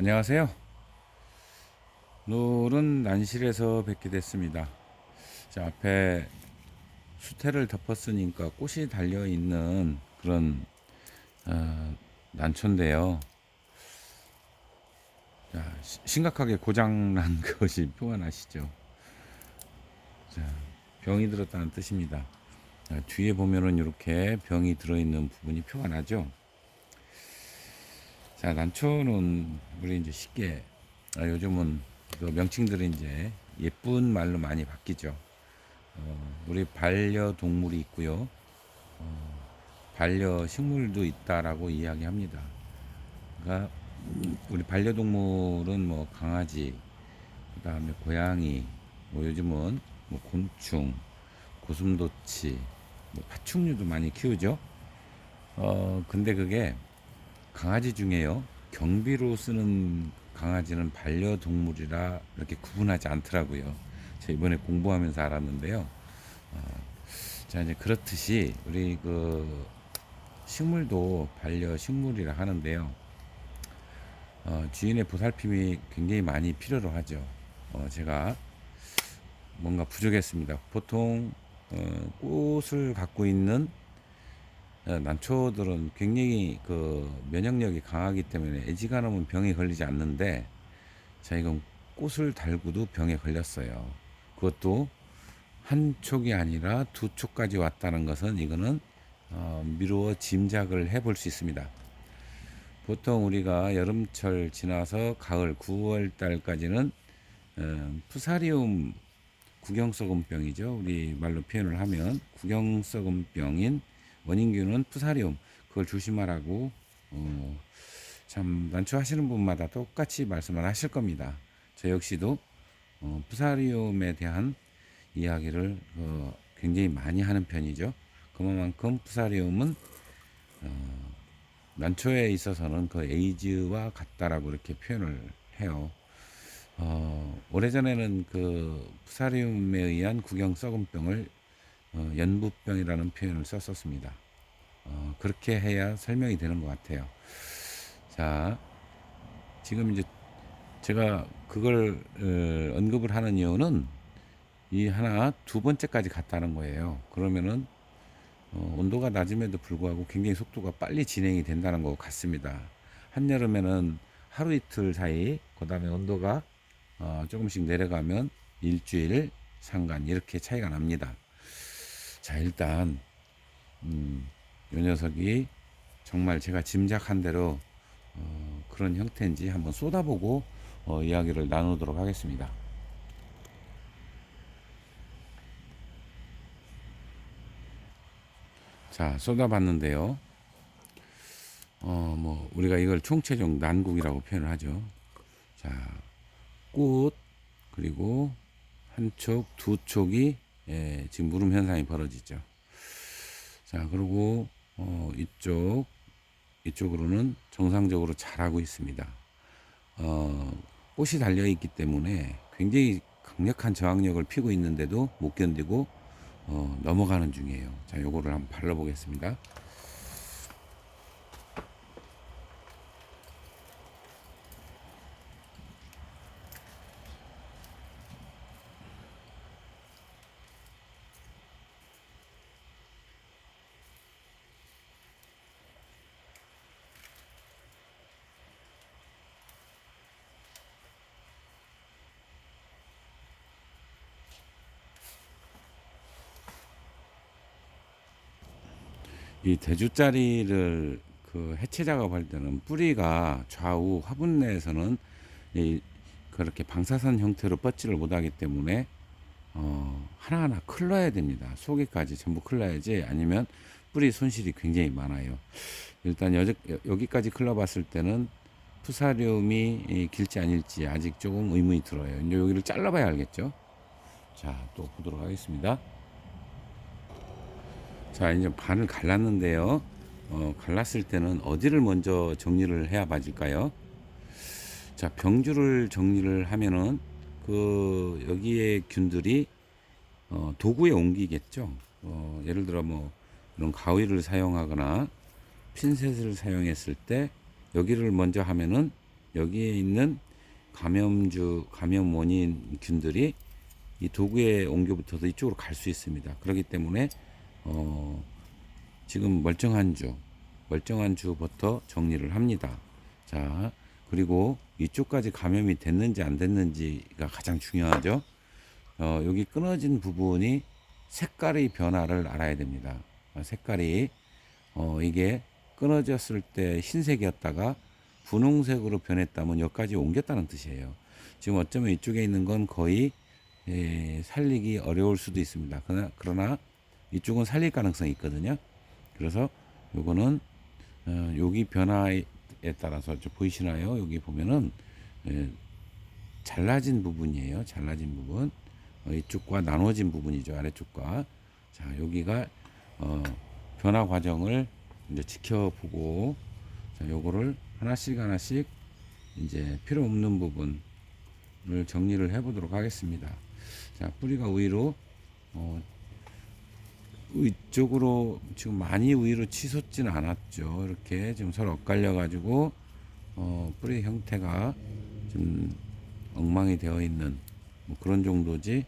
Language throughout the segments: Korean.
안녕하세요. 오늘은 난실에서 뵙게 됐습니다. 자, 앞에 수태를 덮었으니까 꽃이 달려 있는 그런 어, 난초인데요. 자, 시- 심각하게 고장난 것이 표현하시죠. 자, 병이 들었다는 뜻입니다. 자, 뒤에 보면은 이렇게 병이 들어있는 부분이 표가 나죠. 자, 난초는 우리 이제 쉽게 아, 요즘은 그 명칭들이 이제 예쁜 말로 많이 바뀌죠. 어, 우리 반려동물이 있고요. 어, 반려식물도 있다라고 이야기합니다. 그러니까 우리 반려동물은 뭐 강아지, 그다음에 고양이, 뭐 요즘은 뭐 곤충, 고슴도치, 뭐 파충류도 많이 키우죠. 어, 근데 그게 강아지 중에요. 경비로 쓰는 강아지는 반려동물이라 이렇게 구분하지 않더라고요. 제가 이번에 공부하면서 알았는데요. 어, 자, 이제 그렇듯이 우리 그 식물도 반려식물이라 하는데요. 어, 주인의 보살핌이 굉장히 많이 필요로 하죠. 어, 제가 뭔가 부족했습니다. 보통 어, 꽃을 갖고 있는 어, 난초들은 굉장히 그 면역력이 강하기 때문에 애지간하면 병에 걸리지 않는데 자 이건 꽃을 달고도 병에 걸렸어요. 그것도 한 촉이 아니라 두 촉까지 왔다는 것은 이거는 어, 미루어 짐작을 해볼 수 있습니다. 보통 우리가 여름철 지나서 가을 9월 달까지는 어, 푸사리움 구경썩은병이죠. 우리 말로 표현을 하면 구경썩은병인 원인균은 푸사리움 그걸 조심하라고 어, 참 난초하시는 분마다 똑같이 말씀을 하실 겁니다. 저 역시도 어, 푸사리움에 대한 이야기를 어, 굉장히 많이 하는 편이죠. 그만큼 푸사리움은 어, 난초에 있어서는 그 에이즈와 같다라고 이렇게 표현을 해요. 어, 오래전에는 그 푸사리움에 의한 구경 썩은 병을 어, 연부병이라는 표현을 썼었습니다. 어, 그렇게 해야 설명이 되는 것 같아요. 자, 지금 이제 제가 그걸 어, 언급을 하는 이유는 이 하나 두 번째까지 갔다는 거예요. 그러면은 어, 온도가 낮음에도 불구하고 굉장히 속도가 빨리 진행이 된다는 것 같습니다. 한여름에는 하루 이틀 사이, 그 다음에 온도가 어, 조금씩 내려가면 일주일 상간 이렇게 차이가 납니다. 자, 일단, 음, 요 녀석이 정말 제가 짐작한 대로 어, 그런 형태인지 한번 쏟아보고 어, 이야기를 나누도록 하겠습니다. 자, 쏟아봤는데요. 어, 뭐, 우리가 이걸 총체적 난국이라고 표현을 하죠. 자, 꽃, 그리고 한 촉, 두 촉이, 예, 지금 무름 현상이 벌어지죠. 자, 그리고, 어, 이쪽, 이쪽으로는 정상적으로 자라고 있습니다. 어, 꽃이 달려 있기 때문에 굉장히 강력한 저항력을 피고 있는데도 못 견디고 어, 넘어가는 중이에요. 자, 요거를 한번 발라 보겠습니다. 이 대주짜리를 그 해체 작업할 때는 뿌리가 좌우 화분 내에서는 이 그렇게 방사선 형태로 뻗지를 못하기 때문에 어 하나하나 클러야 됩니다. 속에까지 전부 클러야지 아니면 뿌리 손실이 굉장히 많아요. 일단 여, 여기까지 클러봤을 때는 푸사리움이 이 길지 아닐지 아직 조금 의문이 들어요. 이제 여기를 잘라봐야 알겠죠. 자, 또 보도록 하겠습니다. 자, 이제 반을 갈랐는데요. 어, 갈랐을 때는 어디를 먼저 정리를 해야 맞을까요? 자, 병주를 정리를 하면은 그 여기에 균들이 어, 도구에 옮기겠죠. 어, 예를 들어 뭐 이런 가위를 사용하거나 핀셋을 사용했을 때 여기를 먼저 하면은 여기에 있는 감염주, 감염 원인 균들이 이 도구에 옮겨 붙어서 이쪽으로 갈 수 있습니다. 그렇기 때문에 어, 지금 멀쩡한 주, 멀쩡한 주부터 정리를 합니다. 자, 그리고 이쪽까지 감염이 됐는지 안 됐는지가 가장 중요하죠. 어, 여기 끊어진 부분이 색깔의 변화를 알아야 됩니다. 어, 색깔이 어, 이게 끊어졌을 때 흰색이었다가 분홍색으로 변했다면 여기까지 옮겼다는 뜻이에요. 지금 어쩌면 이쪽에 있는 건 거의 예, 살리기 어려울 수도 있습니다. 그러나, 그러나 이쪽은 살릴 가능성이 있거든요. 그래서 요거는 어, 여기 변화에 따라서 저 보이시나요? 여기 보면은 예, 잘라진 부분이에요. 잘라진 부분. 어, 이쪽과 나눠진 부분이죠. 아래쪽과. 자, 여기가 어, 변화 과정을 이제 지켜보고 자, 요거를 하나씩 하나씩 이제 필요 없는 부분을 정리를 해 보도록 하겠습니다. 자, 뿌리가 위로 어, 이쪽으로 지금 많이 위로 치솟지는 않았죠. 이렇게 지금 서로 엇갈려 가지고 어, 뿌리 형태가 좀 엉망이 되어 있는 뭐 그런 정도지.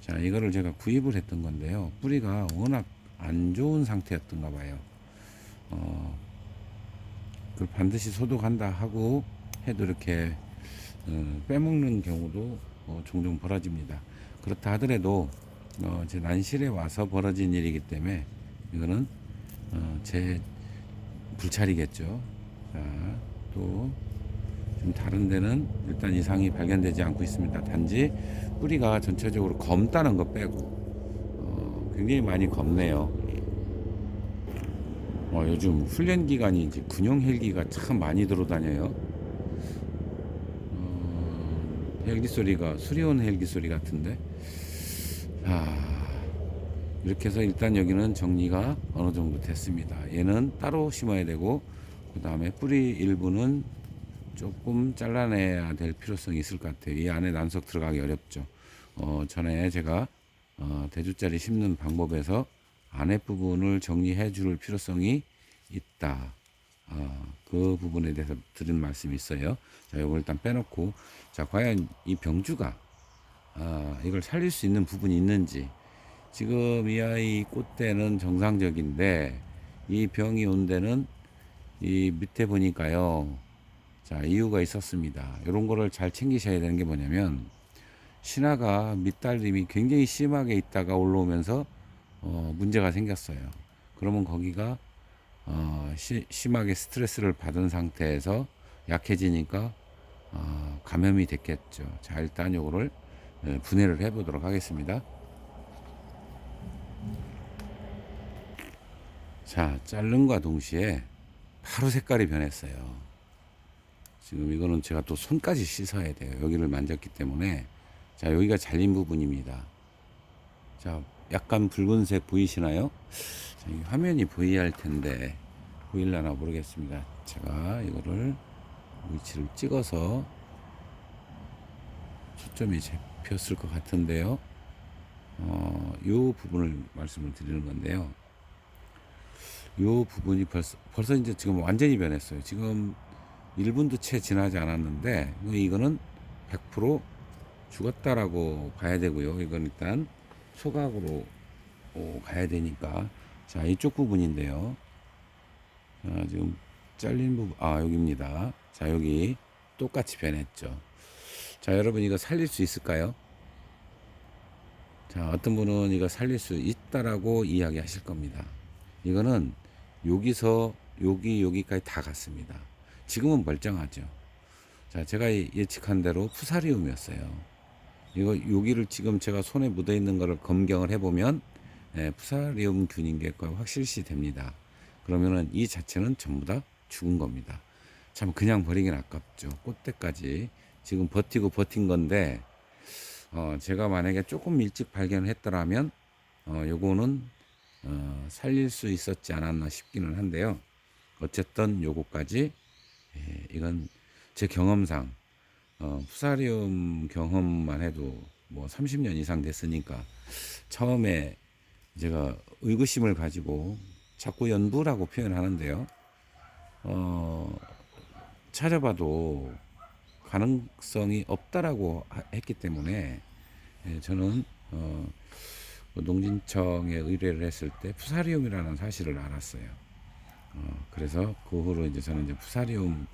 자, 이거를 제가 구입을 했던 건데요. 뿌리가 워낙 안 좋은 상태였던가 봐요. 어, 그 반드시 소독한다 하고 해도 이렇게 어, 빼먹는 경우도 어, 종종 벌어집니다. 그렇다 하더라도 어, 제 난실에 와서 벌어진 일이기 때문에 이거는 어, 제 불찰이겠죠. 자, 또좀 다른 데는 일단 이상이 발견되지 않고 있습니다. 단지 뿌리가 전체적으로 검다는 거 빼고 어, 굉장히 많이 검네요. 어, 요즘 훈련 기간이 이제 군용 헬기가 참 많이 들어다녀요. 어, 헬기 소리가 수리온 헬기 소리 같은데. 아, 이렇게 해서 일단 여기는 정리가 어느 정도 됐습니다. 얘는 따로 심어야 되고 그 다음에 뿌리 일부는 조금 잘라내야 될 필요성이 있을 것 같아요. 이 안에 난석 들어가기 어렵죠. 어, 전에 제가 어, 대주짜리 심는 방법에서 안에 부분을 정리해 줄 필요성이 있다. 어, 그 부분에 대해서 드린 말씀이 있어요. 자, 이걸 일단 빼놓고 자, 과연 이 병주가 아, 이걸 살릴 수 있는 부분이 있는지. 지금 이 아이 꽃대는 정상적인데 이 병이 온 데는 이 밑에 보니까요. 자 이유가 있었습니다. 이런 거를 잘 챙기셔야 되는 게 뭐냐면 신화가 밑달림이 굉장히 심하게 있다가 올라오면서 어, 문제가 생겼어요. 그러면 거기가 어, 시, 심하게 스트레스를 받은 상태에서 약해지니까 어, 감염이 됐겠죠. 자 일단 요거를 예, 분해를 해 보도록 하겠습니다. 자, 자른과 동시에 바로 색깔이 변했어요. 지금 이거는 제가 또 손까지 씻어야 돼요. 여기를 만졌기 때문에. 자, 여기가 잘린 부분입니다. 자, 약간 붉은색 보이시나요? 자, 이 화면이 보여야 할 텐데, 보일라나 모르겠습니다. 제가 이거를 위치를 찍어서 초점이 잡혔을 것 같은데요. 어, 요 부분을 말씀을 드리는 건데요. 요 부분이 벌써, 벌써 이제 지금 완전히 변했어요. 지금 1분도 채 지나지 않았는데, 뭐 이거는 100% 죽었다라고 봐야 되고요. 이건 일단 소각으로 어, 가야 되니까. 자, 이쪽 부분인데요. 자, 지금 잘린 부분, 아, 여기입니다. 자, 여기 똑같이 변했죠. 자, 여러분 이거 살릴 수 있을까요? 자, 어떤 분은 이거 살릴 수 있다라고 이야기 하실 겁니다. 이거는 여기서 여기 여기까지 다 갔습니다. 지금은 멀쩡하죠. 자, 제가 예측한 대로 푸사리움이었어요. 이거 여기를 지금 제가 손에 묻어 있는 거를 검경을 해보면 예, 푸사리움 균인 게 거의 확실시 됩니다. 그러면은 이 자체는 전부 다 죽은 겁니다. 참 그냥 버리긴 아깝죠. 꽃대까지 지금 버티고 버틴 건데 어, 제가 만약에 조금 일찍 발견했더라면 어, 요거는 어, 살릴 수 있었지 않았나 싶기는 한데요. 어쨌든 요거까지 예, 이건 제 경험상 어, 푸사리움 경험만 해도 뭐 30년 이상 됐으니까 처음에 제가 의구심을 가지고 자꾸 연부라고 표현하는데요. 어, 찾아봐도 가능성이 없다라고 하- 했기 때문에 예, 저는 어, 그 농진청에 의뢰를 했을 때 푸사리움이라는 사실을 알았어요. 어, 그래서 그 후로 이제 저는 이제 푸사리움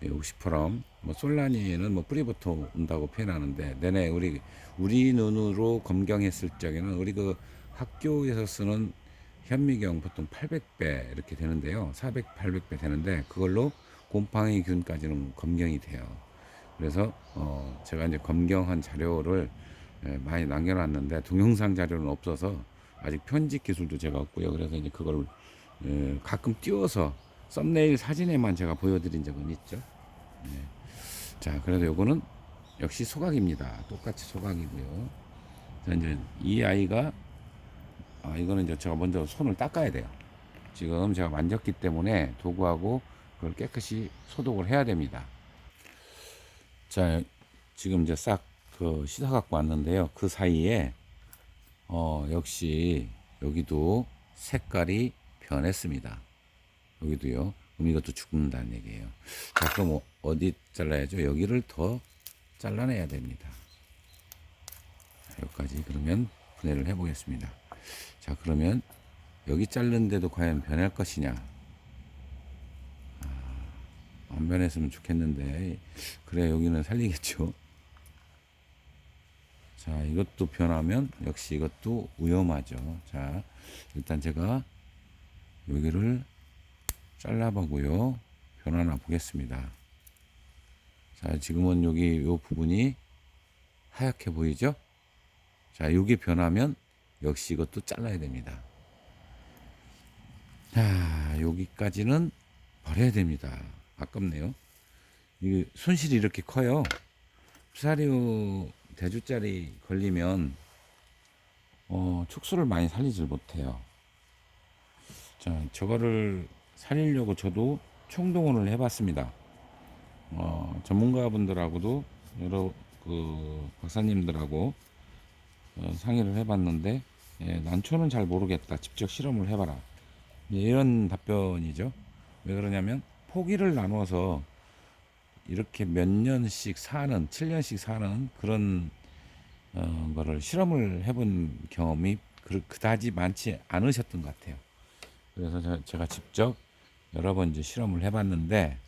그 옥시퍼럼 뭐 솔라니는 뭐 뿌리부터 온다고 표현하는데 내내 우리 우리 눈으로 검경했을 적에는 우리 그 학교에서 쓰는 현미경 보통 800배 이렇게 되는데요. 400, 800배 되는데 그걸로 곰팡이 균까지는 검경이 돼요. 그래서 어 제가 이제 검경한 자료를 예, 많이 남겨놨는데 동영상 자료는 없어서 아직 편집 기술도 제가 없고요. 그래서 이제 그걸 예, 가끔 띄워서 썸네일 사진에만 제가 보여드린 적은 있죠. 예. 자, 그래도 요거는 역시 소각입니다. 똑같이 소각이고요. 자, 이제 이 아이가 아, 이거는 이제 제가 먼저 손을 닦아야 돼요. 지금 제가 만졌기 때문에 도구하고 그걸 깨끗이 소독을 해야 됩니다. 자, 지금 이제 싹 그 씻어 갖고 왔는데요. 그 사이에 어, 역시 여기도 색깔이 변했습니다. 여기도요. 그럼 이것도 죽는다는 얘기예요. 자, 그럼 어- 어디 잘라야죠? 여기를 더 잘라내야 됩니다. 자, 여기까지 그러면 분해를 해보겠습니다. 자, 그러면 여기 자른데도 과연 변할 것이냐? 아, 안 변했으면 좋겠는데 그래 여기는 살리겠죠. 자, 이것도 변하면 역시 이것도 위험하죠. 자, 일단 제가 여기를 잘라보고요. 변화나 보겠습니다. 자, 지금은 여기 요 부분이 하얗게 보이죠? 자, 요게 변하면 역시 이것도 잘라야 됩니다. 자, 여기까지는 버려야 됩니다. 아깝네요. 이 손실이 이렇게 커요. 프사리오 대주짜리 걸리면 어, 축수를 많이 살리질 못해요. 자, 저거를 살리려고 저도 총동원을 해봤습니다. 어, 전문가분들하고도 여러 그 박사님들하고 어, 상의를 해봤는데 예, 난초는 잘 모르겠다. 직접 실험을 해봐라. 예, 이런 답변이죠. 왜 그러냐면 포기를 나눠서 이렇게 몇 년씩 사는, 7년씩 사는 그런 어, 거를 실험을 해본 경험이 그, 그다지 많지 않으셨던 것 같아요. 그래서 저- 제가 직접 여러 번 이제 실험을 해봤는데,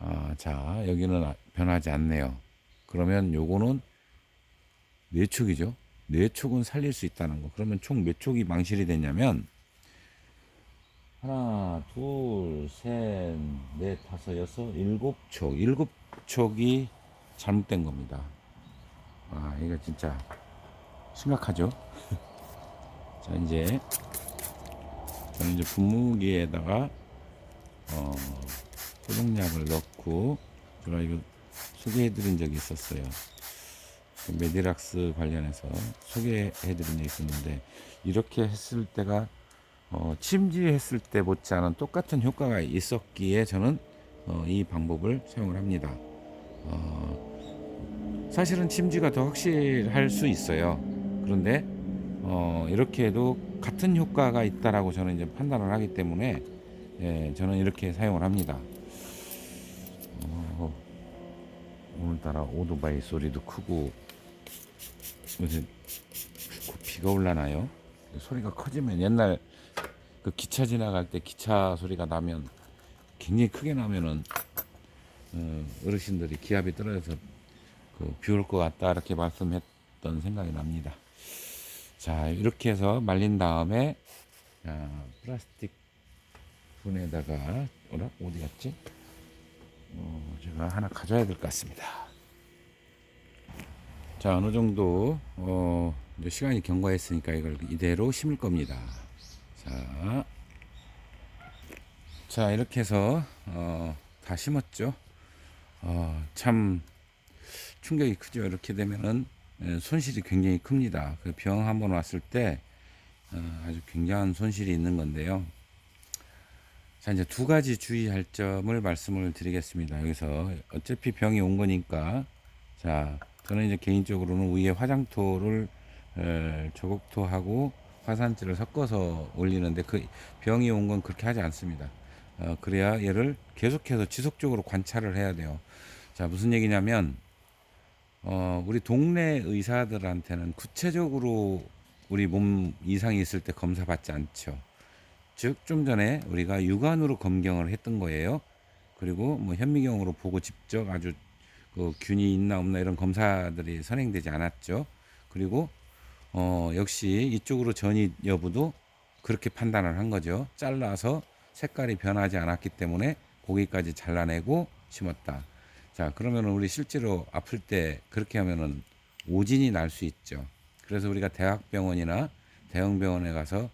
아, 자, 여기는 아- 변하지 않네요. 그러면 요거는. 네 촉은 살릴 수 있다는 거. 그러면 총 몇 촉이 망실이 됐냐면, 하나, 둘, 셋, 넷, 다섯, 여섯, 일곱 촉. 일곱 촉이 잘못된 겁니다. 아, 이거 진짜 심각하죠? 자, 이제 저는 이제 분무기에다가 어, 소독약을 넣고 제가 이거 소개해드린 적이 있었어요. 그 메디락스 관련해서 소개해드린 적이 있었는데 이렇게 했을 때가 어, 침지했을 때 못지않은 똑같은 효과가 있었기에 저는 어, 이 방법을 사용을 합니다. 어, 사실은 침지가 더 확실할 수 있어요. 그런데 어, 이렇게 해도 같은 효과가 있다라고 저는 이제 판단을 하기 때문에 예, 저는 이렇게 사용을 합니다. 어, 오늘따라 오토바이 소리도 크고 요새 곧 비가 올라나요? 소리가 커지면 옛날 그 기차 지나갈 때 기차 소리가 나면 굉장히 크게 나면은 어, 어르신들이 기압이 떨어져서 그 비올 것 같다 이렇게 말씀했던 생각이 납니다. 자 이렇게 해서 말린 다음에 자, 플라스틱 분에다가 어라 어디 갔지? 어, 제가 하나 가져야 될 것 같습니다. 자 어느 정도 어, 시간이 경과했으니까 이걸 이대로 심을 겁니다. 자, 자 이렇게 해서 어, 다 심었죠. 어, 참 충격이 크죠. 이렇게 되면은 예, 손실이 굉장히 큽니다. 그 병 한 번 왔을 때 어, 아주 굉장한 손실이 있는 건데요. 자 이제 두 가지 주의할 점을 말씀을 드리겠습니다. 여기서 어차피 병이 온 거니까 자 저는 이제 개인적으로는 위에 화장토를 에, 조곡토하고 화산지를 섞어서 올리는데 그 병이 온 건 그렇게 하지 않습니다. 어, 그래야 얘를 계속해서 지속적으로 관찰을 해야 돼요. 자, 무슨 얘기냐면, 어, 우리 동네 의사들한테는 구체적으로 우리 몸 이상이 있을 때 검사 받지 않죠. 즉, 좀 전에 우리가 육안으로 검경을 했던 거예요. 그리고 뭐 현미경으로 보고 직접 아주 그 균이 있나 없나 이런 검사들이 선행되지 않았죠. 그리고 어, 역시 이쪽으로 전이 여부도 그렇게 판단을 한 거죠. 잘라서 색깔이 변하지 않았기 때문에 고기까지 잘라내고 심었다. 자, 그러면 우리 실제로 아플 때 그렇게 하면은 오진이 날 수 있죠. 그래서 우리가 대학병원이나 대형병원에 가서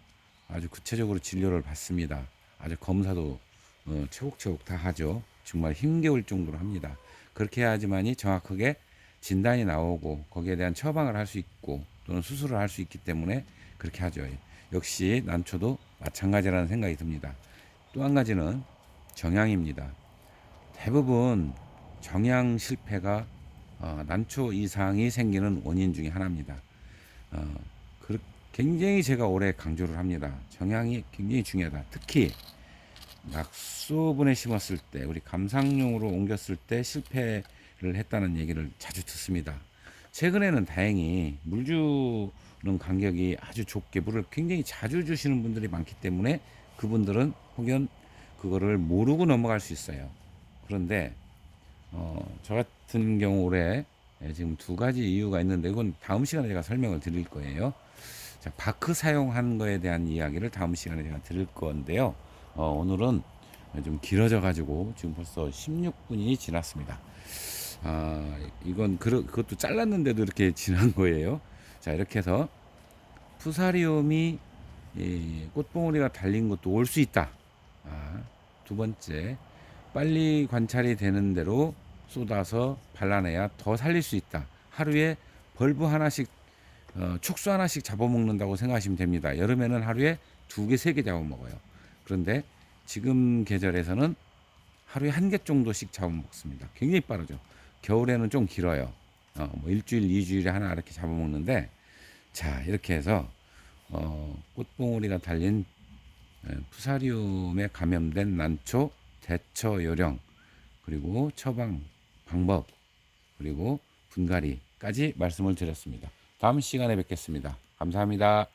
아주 구체적으로 진료를 받습니다. 아주 검사도 어, 체곡체곡 다 하죠. 정말 힘겨울 정도로 합니다. 그렇게 해야지만이 정확하게 진단이 나오고 거기에 대한 처방을 할 수 있고 또는 수술을 할 수 있기 때문에 그렇게 하죠. 역시 난초도 마찬가지라는 생각이 듭니다. 또 한 가지는 정향입니다. 대부분 정향 실패가 어, 난초 이상이 생기는 원인 중에 하나입니다. 어, 그, 굉장히 제가 올해 강조를 합니다. 정향이 굉장히 중요하다. 특히 낙소분에 심었을 때 우리 감상용으로 옮겼을 때 실패를 했다는 얘기를 자주 듣습니다. 최근에는 다행히 물 주는 간격이 아주 좁게 물을 굉장히 자주 주시는 분들이 많기 때문에 그분들은 혹연 그거를 모르고 넘어갈 수 있어요. 그런데 어, 저 같은 경우 올해 예, 지금 두 가지 이유가 있는데 이건 다음 시간에 제가 설명을 드릴 거예요. 자, 바크 사용한 거에 대한 이야기를 다음 시간에 제가 드릴 건데요. 어, 오늘은 좀 길어져 가지고 지금 벌써 16분이 지났습니다. 아, 이건 그, 그것도 잘랐는데도 이렇게 지난 거예요. 자, 이렇게 해서 푸사리움이 이 꽃봉오리가 달린 것도 올 수 있다. 아, 두 번째, 빨리 관찰이 되는 대로 쏟아서 발라내야 더 살릴 수 있다. 하루에 벌브 하나씩, 어, 축수 하나씩 잡아먹는다고 생각하시면 됩니다. 여름에는 하루에 두 개, 세 개 잡아먹어요. 그런데 지금 계절에서는 하루에 한 개 정도씩 잡아먹습니다. 굉장히 빠르죠. 겨울에는 좀 길어요. 어, 뭐 일주일, 이주일에 하나 이렇게 잡아먹는데, 자, 이렇게 해서, 어, 꽃봉오리가 달린 에, 푸사리움에 감염된 난초 대처 요령, 그리고 처방 방법, 그리고 분갈이까지 말씀을 드렸습니다. 다음 시간에 뵙겠습니다. 감사합니다.